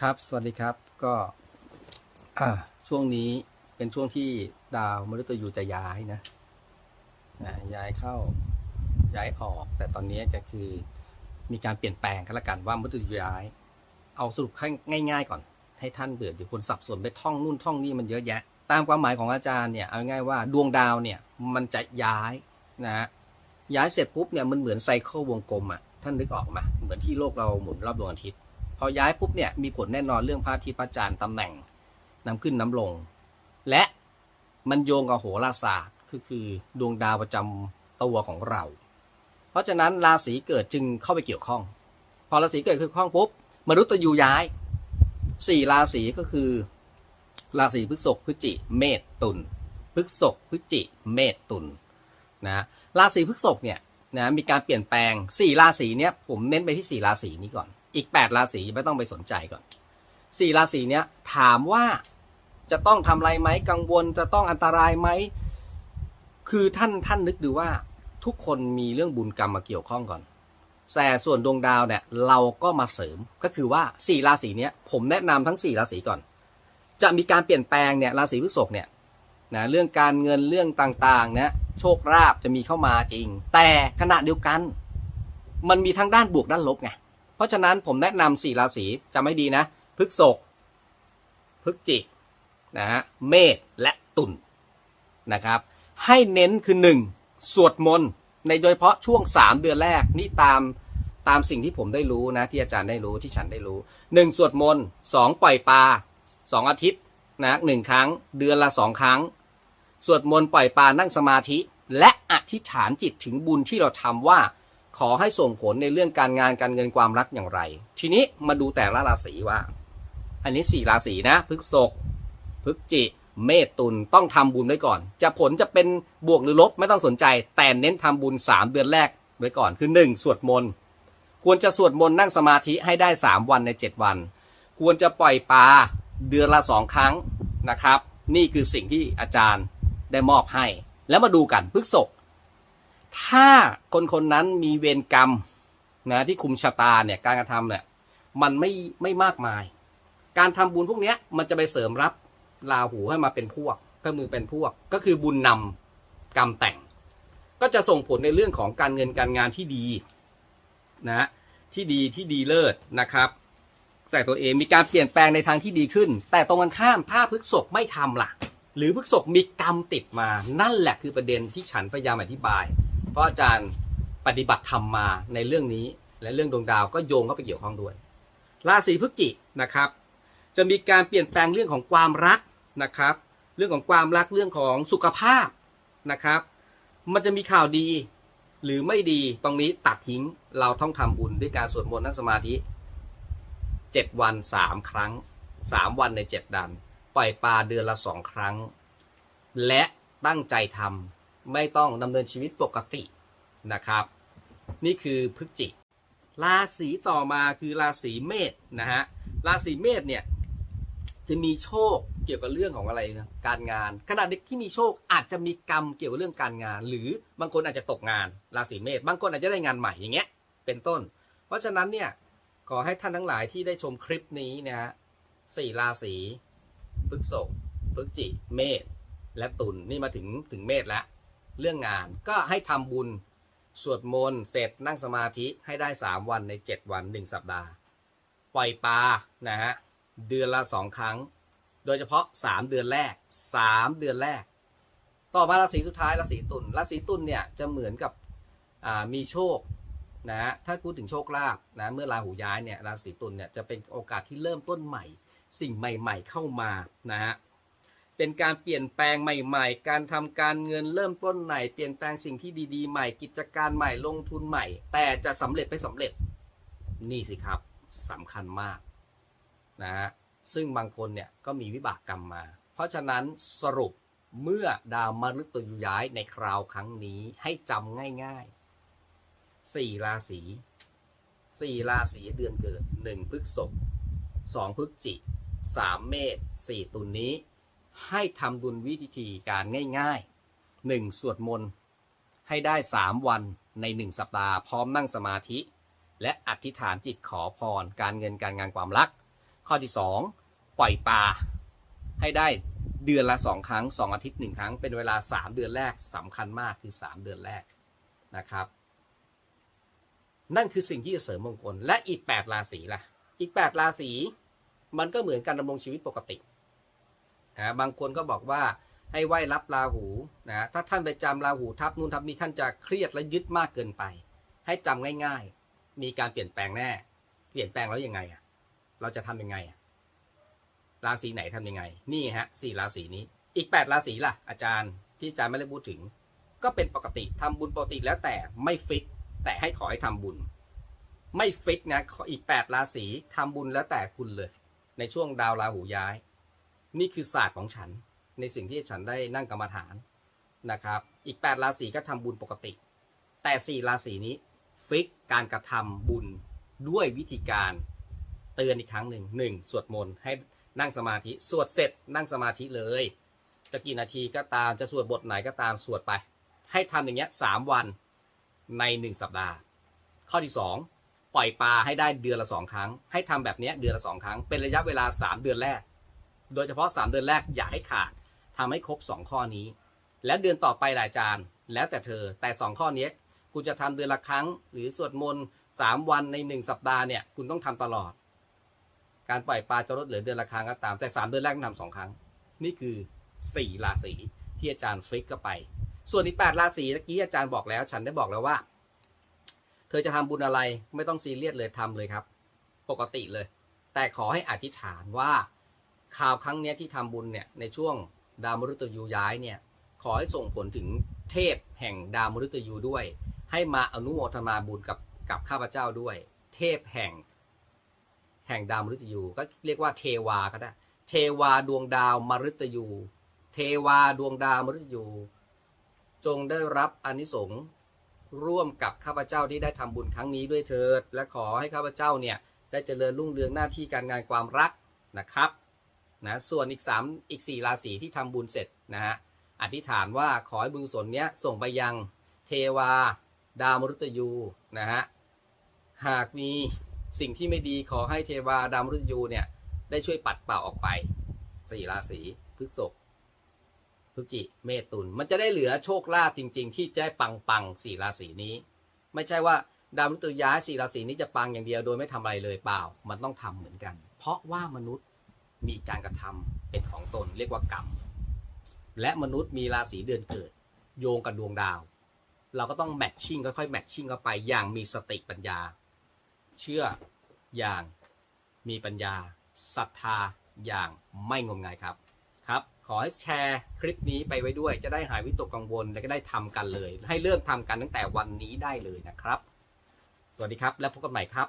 ครับ สวัสดีครับ ก็อ่าช่วงนี้เป็นช่วงที่ดาวมฤตยูจะย้ายนะนะย้ายเข้าย้ายออก แต่ตอนนี้ก็คือมีการเปลี่ยนแปลงกันละกันว่ามฤตยูย้าย เอาสรุปง่ายๆก่อน ให้ท่านเบื่อเดี๋ยวคนสับสนไปท่องนู่นท่องนี่มันเยอะแยะ ตามความหมายของอาจารย์เนี่ยเอาง่ายๆว่าดวงดาวเนี่ยมันจะย้ายนะฮะย้ายเสร็จปุ๊บเนี่ยมันเหมือนไซเคิลวงกลมอะท่านนึกออกไหมเหมือนที่โลกเราหมุนรอบดวงอาทิตย์ พอย้ายปุ๊บเนี่ยมีผลแน่นอนเรื่องพระอาทิตย์พระจันทร์ตำแหน่งน้ำขึ้นน้ำลง และมันโยงกับโหราศาสตร์คือคือดวงดาวประจำตัวของเรา เพราะฉะนั้นราศีเกิดจึงเข้าไปเกี่ยวข้อง พอราศีเกิดเกี่ยวข้องปุ๊บมนุษย์ตยูย้ายสี่ราศีก็คือ ราศีพฤษภพฤศจิเมษตุลพฤษภพฤศจิเมษตุลนะราศีพฤษภเนี่ยนะมีการเปลี่ยนแปลงสี่ราศีเนี้ยผมเน้นไปที่สี่ราศีนี้ก่อน อีกแปดราศีไม่ต้องไปสนใจก่อนสี่ราศีเนี้ยถามว่าจะต้องทำอะไรไหมกังวลจะต้องอันตรายไหมคือท่านท่านนึกดูว่าทุกคนมีเรื่องบุญกรรมมาเกี่ยวข้องก่อน แต่ส่วนดวงดาวเนี่ยเราก็มาเสริมก็คือว่าสี่ราศีเนี้ยผมแนะนำทั้งสี่ราศีก่อน จะมีการเปลี่ยนแปลงเนี่ยราศีพฤษภเนี่ยนะเรื่องการเงินเรื่องต่างๆนะโชคลาภจะมีเข้ามาจริง แต่ขณะเดียวกัน มันมีทั้งด้านบวกด้านลบไง ราะฉะนั้นผมแนะนำสี่ราศีจะไม่ดีนะพฤษภพฤศจินะฮะเมษและตุลนะครับ ให้เน้นคือหนึ่งสวดมนต์ในโดยเฉพาะช่วงสามเดือนแรกนี่ตามตามสิ่งที่ผมได้รู้นะที่อาจารย์ได้รู้ที่ฉันได้รู้หนึ่งสวดมนต์สองปล่อยปลาสองอาทิตย์นะหนึ่งครั้ง เดือนละสองครั้ง สวดมนต์ปล่อยปลานั่งสมาธิ และอธิษฐานจิตถึงบุญที่เราทำว่า ขอให้ส่งผลในเรื่องการงานการเงินความรักอย่างไร ทีนี้มาดูแต่ละราศีว่า อันนี้สี่ราศีนะพฤษภพฤศจิ เมษตุลต้องทำบุญไว้ก่อน จะผลจะเป็นบวกหรือลบไม่ต้องสนใจ แต่เน้นทำบุญสามเดือนแรกไว้ก่อนคือหนึ่งสวดมนต์ควรจะสวดมนต์นั่งสมาธิให้ได้สามวันในเจ็ดวัน ควรจะปล่อยปลาเดือนละสองครั้งนะครับ นี่คือสิ่งที่อาจารย์ได้มอบให้ แล้วมาดูกันพฤษภ ถ้าคนคนนั้นมีเวรกรรมนะที่คุมชะตาเนี่ยการกระทำเนี่ยมันไม่ไม่มากมาย การทำบุญพวกเนี้ยมันจะไปเสริมรับราหูให้มาเป็นพวกก็มือเป็นพวกก็คือบุญนำกรรมแต่ง ก็จะส่งผลในเรื่องของการเงินการงานที่ดีนะที่ดีที่ดีเลิศนะครับ แต่ตัวเองมีการเปลี่ยนแปลงในทางที่ดีขึ้น แต่ตรงกันข้ามถ้าพฤกษกไม่ทำล่ะ หรือพฤกษกมีกรรมติดมานั่นแหละคือประเด็นที่ฉันพยายามอธิบาย เพราะอาจารย์ปฏิบัติธรรมมาในเรื่องนี้ และเรื่องดวงดาวก็โยงเข้าไปเกี่ยวข้องด้วย ราศีพฤศจินะครับ จะมีการเปลี่ยนแปลงเรื่องของความรักนะครับ เรื่องของความรักเรื่องของสุขภาพนะครับ มันจะมีข่าวดีหรือไม่ดีตรงนี้ตัดทิ้งเราต้องทำบุญด้วยการสวดมนต์นั่งสมาธิเจ็ดวันสามครั้งสามวันในเจ็ดดัน ปล่อยปลาเดือนละสองครั้ง และตั้งใจทำ ไม่ต้องดำเนินชีวิตปกตินะครับ นี่คือพฤศจิราศีต่อมาคือราศีเมษนะฮะราศีเมษเนี่ยจะมีโชคเกี่ยวกับเรื่องของอะไรการงานขณะเด็กที่มีโชคอาจจะมีกรรมเกี่ยวกับเรื่องการงาน หรือบางคนอาจจะตกงานราศีเมษบางคนอาจจะได้งานใหม่อย่างเงี้ยเป็นต้น เพราะฉะนั้นเนี่ยขอให้ท่านทั้งหลายที่ได้ชมคลิปนี้นะฮะสี่ราศีพฤกษภพฤศจิเมษและตุลนี่มาถึงถึงเมษแล้ว เรื่องงานก็ให้ทำบุญสวดมนต์เสร็จนั่งสมาธิให้ได้ 3 วันใน 7 วัน 1 สัปดาห์ ปล่อยปลานะฮะเดือนละ 2 ครั้ง โดยเฉพาะ 3 เดือนแรก 3 เดือนแรก ต่อมาราศีสุดท้ายราศีตุลราศีตุลเนี่ยจะเหมือนกับมีโชคนะฮะถ้าพูดถึงโชคลาภนะเมื่อราหูย้ายเนี่ยราศีตุลเนี่ยจะเป็นโอกาสที่เริ่มต้นใหม่ สิ่งใหม่ ๆ เข้ามานะฮะ เป็นการเปลี่ยนแปลงใหม่ ๆ การทำการเงินเริ่มต้นใหม่ เปลี่ยนแปลงสิ่งที่ดีๆ ใหม่ กิจการใหม่ลงทุนใหม่ แต่จะสำเร็จไม่สำเร็จ นี่สิครับสำคัญมากนะฮะซึ่งบางคนเนี่ยก็มีวิบากกรรมมา เพราะฉะนั้นสรุปเมื่อดาวมฤตยูย้ายในคราวครั้งนี้ให้จำง่ายๆสี่ราศีสี่ราศีเดือนเกิดหนึ่งพฤษภสองพฤศจิสามเมษสี่ตุลนี้ ให้ทำบุญวิธีการง่ายๆหนึ่งสวดมนต์ให้ได้สามวันในหนึ่งสัปดาห์พร้อมนั่งสมาธิ และอธิษฐานจิตขอพร การเงินการงานความรัก ข้อที่สองปล่อยปลาให้ได้เดือนละสองครั้งสองอาทิตย์หนึ่งครั้ง เป็นเวลาสามเดือนแรกสำคัญมากคือสามเดือนแรกนะครับ นั่นคือสิ่งที่จะเสริมมงคลและอีกแปดราศีล่ะ อีกแปดราศีมันก็เหมือนการดำรงชีวิตปกติ นะบางคนก็บอกว่าให้ไหว้รับราหูนะถ้าท่านไปจำราหูทับนู่นทับนี่ท่านจะเครียดและยึดมากเกินไป ให้จำง่ายๆ มีการเปลี่ยนแปลงแน่ เปลี่ยนแปลงแล้วยังไงอะเราจะทำยังไงอะราศีไหนทำยังไง นี่ฮะสี่ราศีนี้อีกแปดราศีล่ะ อาจารย์ที่อาจารย์ไม่ได้พูดถึง ก็เป็นปกติทำบุญปกติแล้วแต่ไม่ฟิกแต่ให้ขอให้ทำบุญ ไม่ฟิกนะอีกแปดราศีทำบุญแล้วแต่คุณเลย ในช่วงดาวราหูย้าย นี่คือศาสตร์ของฉัน ในสิ่งที่ฉันได้นั่งกรรมฐานนะครับ อีกแปดราศีก็ทำบุญปกติ แต่สี่ราศีนี้ฟิกการกระทำบุญด้วยวิธีการเตือนอีกครั้งหนึ่งหนึ่งสวดมนต์ให้นั่งสมาธิ สวดเสร็จนั่งสมาธิเลยจะกี่นาทีก็ตามจะสวดบทไหนก็ตามสวดไป ให้ทำอย่างเงี้ยสามวันในหนึ่งสัปดาห์ ข้อที่สองปล่อยปลาให้ได้เดือนละสองครั้ง ให้ทำแบบเนี้ยเดือนละสองครั้ง เป็นระยะเวลาสามเดือนแรก โดยเฉพาะสามเดือนแรกอย่าให้ขาดทำให้ครบสองข้อนี้ และเดือนต่อไปหลายจานแล้วแต่เธอแต่สองข้อนี้คุณจะทำเดือนละครั้ง หรือสวดมนต์สามวันในหนึ่งสัปดาห์เนี่ยคุณต้องทำตลอด การปล่อยปลาจะลดเหลือเดือนละครั้งก็ตาม แต่สามเดือนแรกต้องทำสองครั้ง นี่คือสี่ราศีที่อาจารย์ฟิกเข้าไป ส่วนอีกแปดราศีเมื่อกี้อาจารย์บอกแล้ว ฉันได้บอกแล้วว่า เธอจะทำบุญอะไรไม่ต้องซีเรียสเลยทำเลยครับ ปกติเลย แต่ขอให้อธิษฐานว่า ข่าวครั้งนี้ที่ทำบุญเนี่ยในช่วงดาวมฤตยูย้ายเนี่ยขอให้ส่งผลถึงเทพแห่งดาวมฤตยูด้วย ให้มาอนุโมทนาบุญกับกับข้าพเจ้าด้วย เทพแห่ง แห่งดาวมฤตยูก็เรียกว่าเทวาก็ได้เทวาดวงดาวมฤตยู เทวาดวงดาวมฤตยู จงได้รับอนิสงส์ร่วมกับข้าพเจ้าที่ได้ทำบุญครั้งนี้ด้วยเถิด และขอให้ข้าพเจ้าเนี่ยได้เจริญรุ่งเรืองหน้าที่การงานความรักนะครับ นะส่วนอีกสามอีกสี่ราศีที่ทำบุญเสร็จนะฮะอธิษฐานว่าขอให้บุญกุศลเนี้ยส่งไปยังเทวา ดาวมฤตยูนะฮะหากมีสิ่งที่ไม่ดีขอให้เทวาดาวมฤตยูเนี่ยได้ช่วยปัดเป่าออกไปสี่ราศีพฤษภพฤศจิเมตุน มันจะได้เหลือโชคลาภจริง ๆ ที่จะได้ปังปังๆสี่ราศีนี้ ไม่ใช่ว่าดาวมฤตยูย้ายสี่ราศีนี้จะปังอย่างเดียวโดยไม่ทำอะไรเลยเปล่า มันต้องทำเหมือนกัน เพราะว่ามนุษย์ มีการกระทำเป็นของตนเรียกว่ากรรม และมนุษย์มีราศีเดือนเกิด โยงกับดวงดาว เราก็ต้องแมทชิ่งค่อยๆแมทชิ่งเข้าไปอย่างมีสติปัญญา เชื่ออย่างมีปัญญาศรัทธาอย่างไม่งมงายครับครับ ขอให้แชร์คลิปนี้ไปไว้ด้วยจะได้หายวิตกกังวล และก็ได้ทำกันเลย ให้เริ่มทำกันตั้งแต่วันนี้ได้เลยนะครับ สวัสดีครับ และพบกันใหม่ครับ